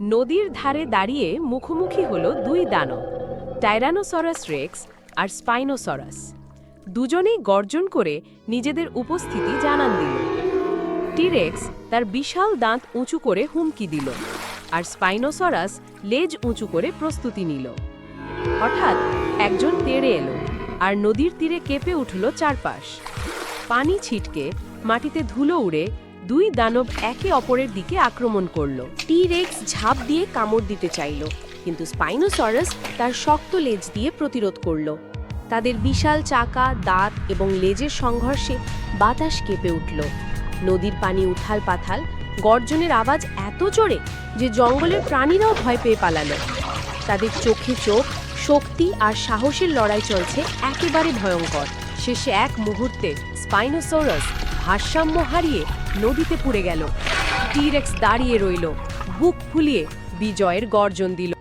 নদীর ধারে দাঁড়িয়ে মুখোমুখি হল দুই দানব টাইরানোসরাস রেক্স আর স্পাইনোসরাস দুজনেই গর্জন করে নিজেদের উপস্থিতি জানান দিল। টিরেক্স তার বিশাল দাঁত উঁচু করে হুমকি দিল আর স্পাইনোসরাস লেজ উঁচু করে প্রস্তুতি নিল। হঠাৎ একজন তেড়ে এলো আর নদীর তীরে কেঁপে উঠল চারপাশ। পানি ছিটকে মাটিতে ধুলো উড়ে দুই দানব একে অপরের দিকে আক্রমণ করল। টি রেক্স ঝাঁপ দিয়ে কামড় দিতে চাইল, কিন্তু স্পাইনোসরাস তার শক্ত লেজ দিয়ে প্রতিরোধ করল। তাদের বিশাল চাকা, দাঁত এবং লেজের সংঘর্ষে বাতাস কেঁপে উঠল। নদীর পানি উথাল পাথাল গর্জনের আওয়াজ এত জোরে যে জঙ্গলের প্রাণীরাও ভয় পেয়ে পালালো। তাদের চোখে চোখ, শক্তি আর সাহসের লড়াই চলছে একেবারে ভয়ঙ্কর। শেষে এক মুহূর্তে স্পাইনোসরাস ভারসাম্য হারিয়ে নদীতে পুড়ে গেল। টিরেক্স দাঁড়িয়ে রইল। বুক ফুলিয়ে বিজয়ের গর্জন দিল।